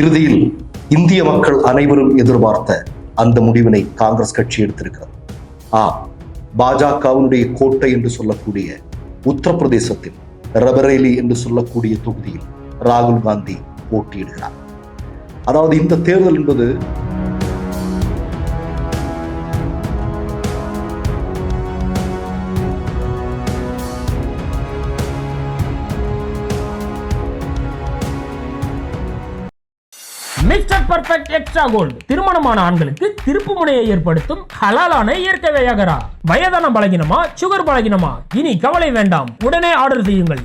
இறுதியில் இந்திய மக்கள் அனைவரும் எதிர்பார்த்த அந்த முடிவினை காங்கிரஸ் கட்சி எடுத்திருக்கிறது. ஆ பாஜகவினுடைய கோட்டை என்று சொல்லக்கூடிய உத்தரப்பிரதேசத்தில் ரபரேலி என்று சொல்லக்கூடிய தொகுதியில் ராகுல் காந்தி போட்டியிடுகிறார். அதாவது இந்த தேர்தல் என்பது மிஸ்டர் பர்ஃபெக்ட் எக்ஸ்ட்ரா கோல்டு திருமணமான ஆண்களுக்கு திருப்பு முனையை ஏற்படுத்தும் ஹலாலான இயற்கை வையகரா. வயதான பலகினமா சுகர் பலகினமா? இனி கவலை வேண்டாம். உடனே ஆர்டர் செய்யுங்கள்.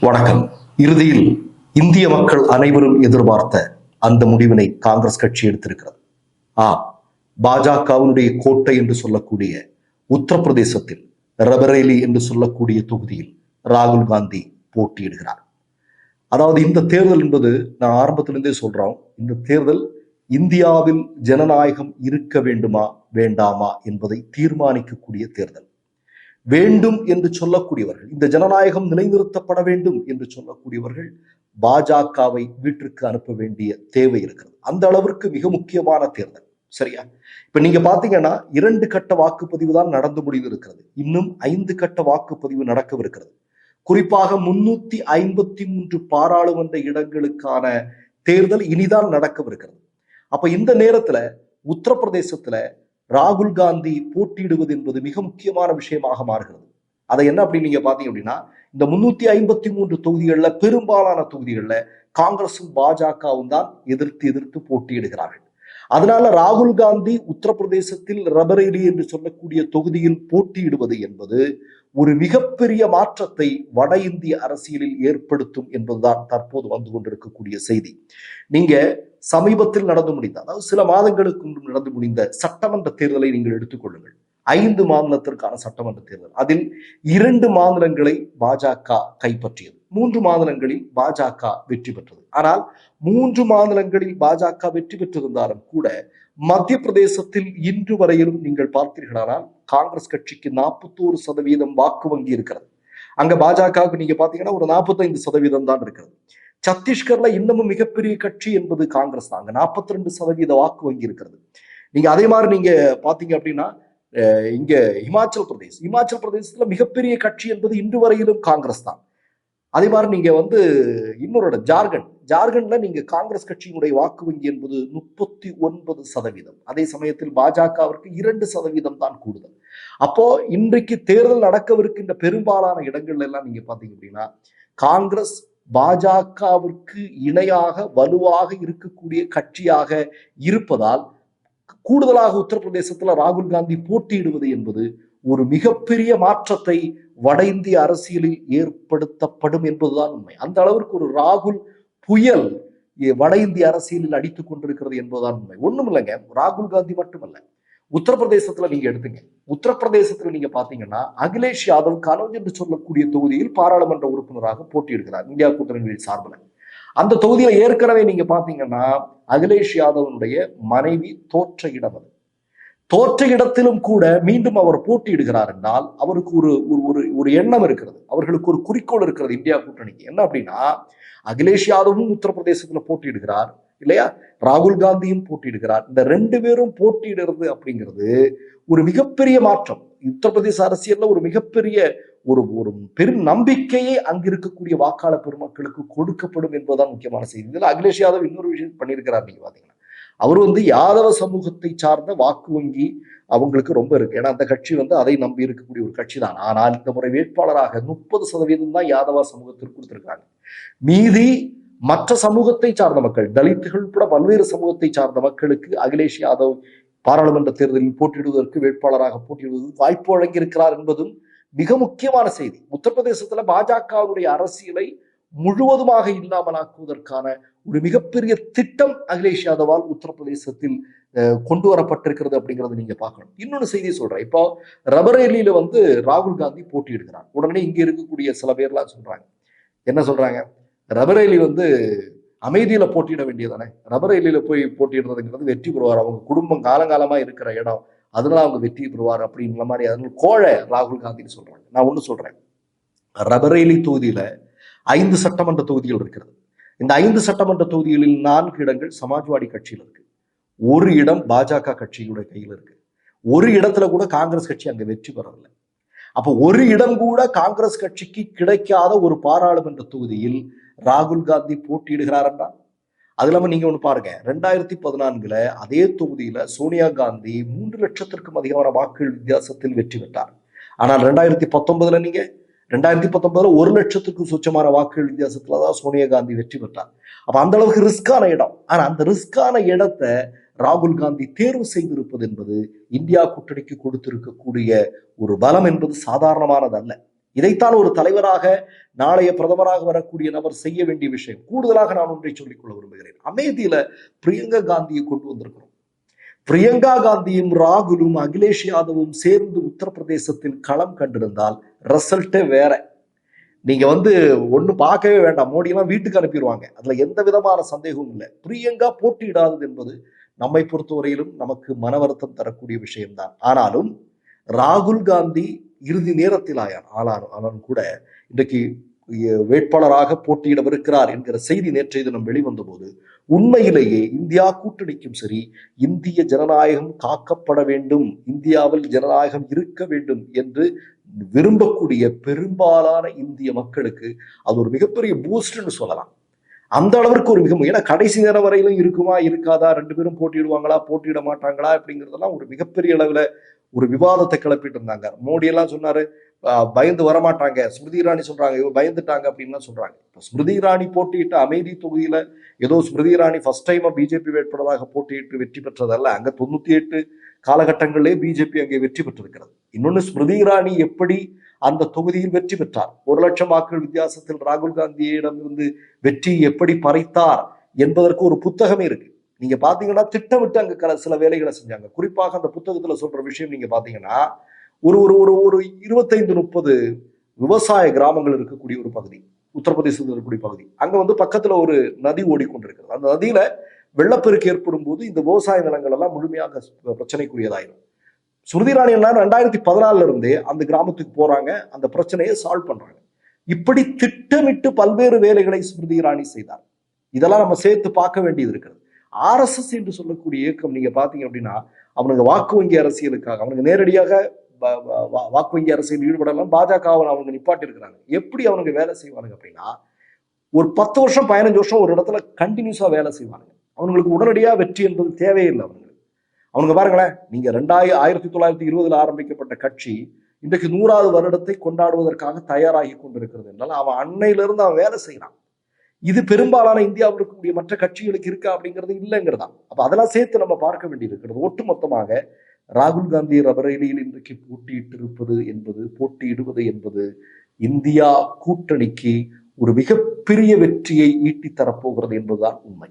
வணக்கம். இறுதியில் இந்திய மக்கள் அனைவரும் எதிர்பார்த்த அந்த முடிவினை காங்கிரஸ் கட்சி எடுத்திருக்கிறது. ஆ பாஜகவினுடைய கோட்டை என்று சொல்லக்கூடிய உத்தரப்பிரதேசத்தில் ரபரேலி என்று சொல்லக்கூடிய தொகுதியில் ராகுல் காந்தி போட்டியிடுகிறார். அதாவது இந்த தேர்தல் என்பது நான் ஆரம்பத்திலிருந்தே சொல்றோம். இந்த தேர்தல் இந்தியாவில் ஜனநாயகம் இருக்க வேண்டுமா வேண்டாமா என்பதை தீர்மானிக்கக்கூடிய தேர்தல். வேண்டும் என்று சொல்லக்கூடியவர்கள் இந்த ஜனநாயகம் நிலைநிறுத்தப்பட வேண்டும் என்று சொல்லக்கூடியவர்கள் பாஜகவை வீட்டிற்கு அனுப்ப வேண்டிய தேவை இருக்கிறது. அந்த அளவிற்கு மிக முக்கியமான தேர்தல். சரியா? இப்ப நீங்க பாத்தீங்கன்னா இரண்டு கட்ட வாக்குப்பதிவு தான் நடந்து முடிந்திருக்கிறது இன்னும் ஐந்து கட்ட வாக்குப்பதிவு நடக்கவிருக்கிறது. குறிப்பாக முன்னூத்தி ஐம்பத்தி மூன்று பாராளுமன்ற இடங்களுக்கான தேர்தல் இனிதான் நடக்கவிருக்கிறது. அப்ப இந்த நேரத்துல உத்தரப்பிரதேசத்துல ராகுல் காந்தி போட்டியிடுவது என்பது மிக முக்கியமான விஷயமாக மாறுகிறது. அதை என்ன அப்படின்னு நீங்க பாத்தீங்க அப்படின்னா இந்த முன்னூத்தி ஐம்பத்தி மூன்று தொகுதிகள்ல பெரும்பாலான தொகுதிகள்ல காங்கிரசும் பாஜகவும் தான் எதிர்த்து எதிர்த்து போட்டியிடுகிறார்கள். அதனால ராகுல் காந்தி உத்தரப்பிரதேசத்தில் ரபரேலி என்று சொல்லக்கூடிய தொகுதியில் போட்டியிடுவது என்பது ஒரு மிகப்பெரிய மாற்றத்தை வட இந்திய அரசியலில் ஏற்படுத்தும் என்பதுதான் தற்போது வந்து கொண்டிருக்கக்கூடிய செய்தி. நீங்க சமீபத்தில் நடந்து முடிந்த அதாவது சில மாதங்களுக்கு முன்பு நடந்து முடிந்த சட்டமன்ற தேர்தலை நீங்கள் எடுத்துக்கொள்ளுங்கள் ஐந்து மாநிலத்திற்கான சட்டமன்ற தேர்தல். அதில் இரண்டு மாநிலங்களை பாஜக கைப்பற்றியது. மூன்று மாநிலங்களில் பாஜக வெற்றி பெற்றது. ஆனால் மூன்று மாநிலங்களில் பாஜக வெற்றி பெற்றிருந்தாலும் கூட மத்திய பிரதேசத்தில் இன்று வரையிலும் நீங்கள் பார்த்தீர்களானால் காங்கிரஸ் கட்சிக்கு நாற்பத்தோரு சதவீதம் வாக்கு வங்கி இருக்கிறது. அங்க பாஜகவுக்கு நீங்க பாத்தீங்கன்னா ஒரு நாற்பத்தைந்து சதவீதம் தான் இருக்கிறது. சத்தீஸ்கர்ல இன்னமும் மிகப்பெரிய கட்சி என்பது காங்கிரஸ் தான். அங்க நாற்பத்தி ரெண்டு சதவீத வாக்கு வங்கி இருக்கிறது. நீங்க அதே மாதிரி நீங்க பாத்தீங்க அப்படின்னா அஹ் இங்க இமாச்சல் பிரதேஷ். இமாச்சல் பிரதேசத்துல மிகப்பெரிய கட்சி என்பது இன்று வரையிலும் காங்கிரஸ் தான். அதே மாதிரி நீங்க வந்து இன்னொரு ஜார்க்கண்ட். ஜார்க்கண்ட்ல நீங்க காங்கிரஸ் கட்சியினுடைய வாக்கு வங்கி என்பது முப்பத்தி ஒன்பது சதவீதம். அதே சமயத்தில் பாஜகவிற்கு இரண்டு சதவீதம் தான் கூடுதல். அப்போ இன்றைக்கு தேர்தல் நடக்கவிருக்கின்ற பெரும்பாலான இடங்கள்ல எல்லாம் நீங்க பாத்தீங்க அப்படின்னா காங்கிரஸ் பாஜகவிற்கு இணையாக வலுவாக இருக்கக்கூடிய கட்சியாக இருப்பதால் கூடுதலாக உத்தரப்பிரதேசத்துல ராகுல் காந்தி போட்டியிடுவது என்பது ஒரு மிகப்பெரிய மாற்றத்தை வட இந்திய அரசியலில் ஏற்படுத்தப்படும் என்பதுதான் உண்மை. அந்த அளவிற்கு ஒரு ராகுல் புயல் வட இந்திய அரசியலில் அடித்துக் கொண்டிருக்கிறது என்பதுதான் உண்மை. ஒண்ணும் இல்லைங்க. ராகுல் காந்தி மட்டுமல்ல. உத்தரப்பிரதேசத்துல நீங்க எடுத்துங்க. உத்தரப்பிரதேசத்துல நீங்க பாத்தீங்கன்னா அகிலேஷ் யாதவ் கனோஜ் என்று சொல்லக்கூடிய தொகுதியில் பாராளுமன்ற உறுப்பினராக போட்டியிடுகிறார். இந்தியா கூட்டணிகளின் சார்பில். அந்த தொகுதியில ஏற்கனவே நீங்க பாத்தீங்கன்னா அகிலேஷ் யாதவனுடைய மனைவி தோற்ற இடம் அது. தோற்ற இடத்திலும் கூட மீண்டும் அவர் போட்டியிடுகிறார் என்றால் அவருக்கு ஒரு ஒரு ஒரு ஒரு எண்ணம் இருக்கிறது. அவர்களுக்கு ஒரு குறிக்கோள் இருக்கிறது இந்தியா கூட்டணிக்கு. என்ன அப்படின்னா அகிலேஷ் யாதவும் உத்தரப்பிரதேசத்துல போட்டியிடுகிறார் இல்லையா? ராகுல் காந்தியும் போட்டியிடுகிறார். இந்த ரெண்டு பேரும் போட்டியிடுறது அப்படிங்கிறது ஒரு மிகப்பெரிய மாற்றம். உத்தரப்பிரதேச அரசியல்ல ஒரு மிகப்பெரிய ஒரு ஒரு பெரும் நம்பிக்கையே அங்க இருக்கக்கூடிய வாக்காளர் பெருமக்களுக்கு கொடுக்கப்படும் என்பதுதான் முக்கியமான செய்தி. இதில் அகிலேஷ் யாதவ் இன்னொரு விஷயம் பண்ணியிருக்கிறார் நீங்க பாத்தீங்கன்னா அவர் வந்து யாதவ சமூகத்தை சார்ந்த வாக்கு வங்கி அவங்களுக்கு ரொம்ப இருக்கு. ஏன்னா அந்த கட்சி வந்து அதை நம்பி இருக்கக்கூடிய ஒரு கட்சி தான் ஆனால் இந்த முறை வேட்பாளராக முப்பது சதவீதம் தான் யாதவ சமூகத்திற்கு கொடுத்திருக்காங்க. மீதி மற்ற சமூகத்தை சார்ந்த மக்கள் தலித்துகள் உட்பட பல்வேறு சமூகத்தை சார்ந்த மக்களுக்கு அகிலேஷ் யாதவ் பாராளுமன்ற தேர்தலில் போட்டியிடுவதற்கு வேட்பாளராக போட்டியிடுவதற்கு வாய்ப்பு வழங்கியிருக்கிறார் என்பதும் மிக முக்கியமான செய்தி. உத்தரப்பிரதேசத்துல பாஜகவுடைய அரசியலை முழுவதுமாக இல்லாமலாக்குவதற்கான ஒரு மிகப்பெரிய திட்டம் அகிலேஷ் யாதவால் உத்தரப்பிரதேசத்தில் கொண்டு வரப்பட்டிருக்கிறது அப்படிங்கறத நீங்க பார்க்கணும். இன்னொன்னு செய்தி சொல்றேன். இப்போ ரபரேலியில வந்து ராகுல் காந்தி போட்டியிடுகிறார். உடனே இங்க இருக்கக்கூடிய சில பேர்லாம் சொல்றாங்க. என்ன சொல்றாங்க? ரபரேலி வந்து அமைதியில போட்டியிட வேண்டியதானே? ரபரேலியில போய் போட்டியிடுறதுங்கிறது வெற்றி பெறுவார். அவங்க குடும்பம் காலங்காலமா இருக்கிற இடம். அதனால அவங்க வெற்றி பெறுவார் அப்படின்ற மாதிரி அதனால கோழை ராகுல் காந்தின்னு சொல்றாங்க. நான் ஒண்ணு சொல்றேன். ரபரேலி தொகுதியில ஐந்து சட்டமன்ற தொகுதிகள் இருக்கிறது. இந்த ஐந்து சட்டமன்ற தொகுதிகளில் நான்கு இடங்கள் சமாஜ்வாடி கட்சியில் இருக்கு. ஒரு இடம் பாஜக கட்சியுடைய கையில் இருக்கு. ஒரு இடத்துல கூட காங்கிரஸ் கட்சி அங்க வெற்றி பெறவில்லை. அப்போ ஒரு இடம் கூட காங்கிரஸ் கட்சிக்கு கிடைக்காத ஒரு பாராளுமன்ற தொகுதியில் ராகுல் காந்தி போட்டியிடுகிறார் என்றால் அது இல்லாம நீங்க ஒண்ணு பாருங்க. ரெண்டாயிரத்தி பதினான்குல அதே தொகுதியில சோனியா காந்தி மூன்று லட்சத்திற்கும் அதிகமான வாக்குகள் வித்தியாசத்தில் வெற்றி பெற்றார். ஆனால் ரெண்டாயிரத்தி பத்தொன்பதுல நீங்க ரெண்டாயிரத்தி பத்தொன்பதுல ஒரு லட்சத்துக்கும் சுச்சமான வாக்குகள் வித்தியாசத்துல தான் சோனியா காந்தி வெற்றி பெற்றார். அப்ப அந்த அளவுக்கு ரிஸ்கான இடம். ஆனா அந்த ரிஸ்கான இடத்தை ராகுல் காந்தி தேர்வு செய்திருப்பது என்பது இந்தியா கூட்டணிக்கு கொடுத்திருக்கக்கூடிய ஒரு பலம் என்பது சாதாரணமானது அல்ல. இதைத்தான் ஒரு தலைவராக நாளைய பிரதமராக வரக்கூடிய நபர் செய்ய வேண்டிய விஷயம். கூடுதலாக நான் ஒன்றை சொல்லிக்கொள்ள விரும்புகிறேன். அமேதியில பிரியங்கா காந்தியை கொண்டு வந்திருக்கிறோம். பிரியங்கா காந்தியும் ராகுலும் அகிலேஷ் யாதவும் சேர்ந்து உத்தரப்பிரதேசத்தில் களம் கண்டிருந்தால் ரிசல்ட்டே வேற. நீங்க வந்து ஒண்ணு பார்க்கவே வேண்டாம். மோடியெல்லாம் வீட்டுக்கு அனுப்பிடுவாங்க அதுல எந்த விதமான சந்தேகமும் இல்லை. பிரியங்கா போட்டியிடாதது என்பது நம்மை பொறுத்தவரையிலும் நமக்கு மன வருத்தம் தரக்கூடிய விஷயம்தான். ஆனாலும் ராகுல் காந்தி இறுதி நேரத்தில் ஆயான் ஆளான் ஆனாலும் கூட இன்றைக்கு வேட்பாளராக போட்டியிடவிருக்கிறார் என்கிற செய்தி நேற்றைய தினம் வெளிவந்த போது உண்மையிலேயே இந்தியா கூட்டணிக்கும் சரி இந்திய ஜனநாயகம் காக்கப்பட வேண்டும் இந்தியாவில் ஜனநாயகம் இருக்க வேண்டும் என்று விரும்பக்கூடிய பெரும்பாலான இந்திய மக்களுக்கு அது ஒரு மிகப்பெரிய பூஸ்ட்னு சொல்லலாம். அந்த அளவிற்கு ஒரு மிக ஏன்னா கடைசி நேரம் வரையிலும் இருக்குமா இருக்காதா ரெண்டு பேரும் போட்டியிடுவாங்களா போட்டியிட மாட்டாங்களா அப்படிங்கிறதெல்லாம் ஒரு மிகப்பெரிய அளவுல ஒரு விவாதத்தை கிளப்பிட்டு இருந்தாங்க. மோடி எல்லாம் சொன்னாரு பயந்து வரமாட்டாங்க ஸ்மிருதி இராணி சொல்றாங்க இவங்க பயந்துட்டாங்க அப்படின்லாம் சொல்றாங்க. இப்போ ஸ்மிருதி இராணி போட்டியிட்ட அமைதி தொகுதியில ஏதோ ஸ்மிருதி இராணி ஃபர்ஸ்ட் டைமா பிஜேபி வேட்பாளராக போட்டியிட்டு வெற்றி பெற்றதல்ல. அங்க தொண்ணூத்தி எட்டு காலகட்டங்களிலே பிஜேபி அங்கே வெற்றி பெற்றிருக்கிறது. இன்னொன்னு ஸ்மிருதி இராணி எப்படி அந்த தொகுதியில் வெற்றி பெற்றார்? ஒரு லட்சம் வாக்குகள் வித்தியாசத்தில் ராகுல் காந்தியிடம் இருந்து வெற்றி எப்படி பறித்தார் என்பதற்கு ஒரு புத்தகமே இருக்கு. நீங்க பாத்தீங்கன்னா திட்டமிட்டு அங்க சில வேலைகளை செஞ்சாங்க. குறிப்பாக அந்த புத்தகத்துல சொல்ற விஷயம் நீங்க பாத்தீங்கன்னா ஒரு ஒரு ஒரு ஒரு இருபத்தைந்து முப்பது விவசாய கிராமங்கள் இருக்கக்கூடிய ஒரு பகுதி உத்தரப்பிரதேசத்தில் இருக்கக்கூடிய பகுதி. அங்க வந்து பக்கத்துல ஒரு நதி ஓடிக்கொண்டிருக்கிறது. அந்த நதியில வெள்ளப்பெருக்கு ஏற்படும் போது இந்த விவசாய நிலங்கள் எல்லாம் முழுமையாக பிரச்சனைக்குரியதாயிரும். ஸ்மிருதி ராணி எல்லாம் ரெண்டாயிரத்தி பதினாலுல இருந்தே அந்த கிராமத்துக்கு போறாங்க அந்த பிரச்சனையை சால்வ் பண்றாங்க. இப்படி திட்டமிட்டு பல்வேறு வேலைகளை ஸ்மிருதி இராணி செய்தார். இதெல்லாம் நம்ம சேர்த்து பார்க்க வேண்டியது இருக்கிறது ஆர்எஸ்எஸ் என்று சொல்லக்கூடிய இயக்கம் நீங்க பாத்தீங்க அப்படின்னா அவனுங்க வாக்கு வங்கி அரசியலுக்காக அவனுக்கு நேரடியாக வ- வா- வாக்கு வங்கி அரசியல் ஈடுபடலாம். பாஜகவை அவங்க நிப்பாட்டி இருக்கிறாங்க எப்படி அவனுங்க வேலை செய்வானுங்க அப்படின்னா ஒரு பத்து வருஷம் பதினஞ்சு வருஷம் ஒரு இடத்துல கண்டினியூஸா வேலை செய்வானுங்க. அவங்களுக்கு உடனடியாக வெற்றி என்பது தேவையில்லை அவங்களுக்கு அவனுங்க பாருங்களேன் நீங்க ரெண்டாயிரம் ஆயிரத்தி தொள்ளாயிரத்தி இருபதுல ஆரம்பிக்கப்பட்ட கட்சி இன்றைக்கு நூறாவது வருடத்தை கொண்டாடுவதற்காக தயாராகி கொண்டிருக்கிறது என்றால் அவன் அன்னையிலிருந்து அவன் வேலை செய்யறான் இது பெரும்பாலான இந்தியாவில் இருக்கக்கூடிய மற்ற கட்சிகளுக்கு இருக்கா அப்படிங்கிறது இல்லைங்கிறதா அப்ப அதெல்லாம் சேர்த்து நம்ம பார்க்க வேண்டியிருக்கிறது. ஒட்டுமொத்தமாக ராகுல் காந்தி ரபரேலியில் இன்றைக்கு போட்டியிட்டிருப்பது என்பது போட்டியிடுவது என்பது இந்தியா கூட்டணிக்கு ஒரு மிகப்பெரிய வெற்றியை ஈட்டித் தரப்போகிறது என்பதுதான் உண்மை.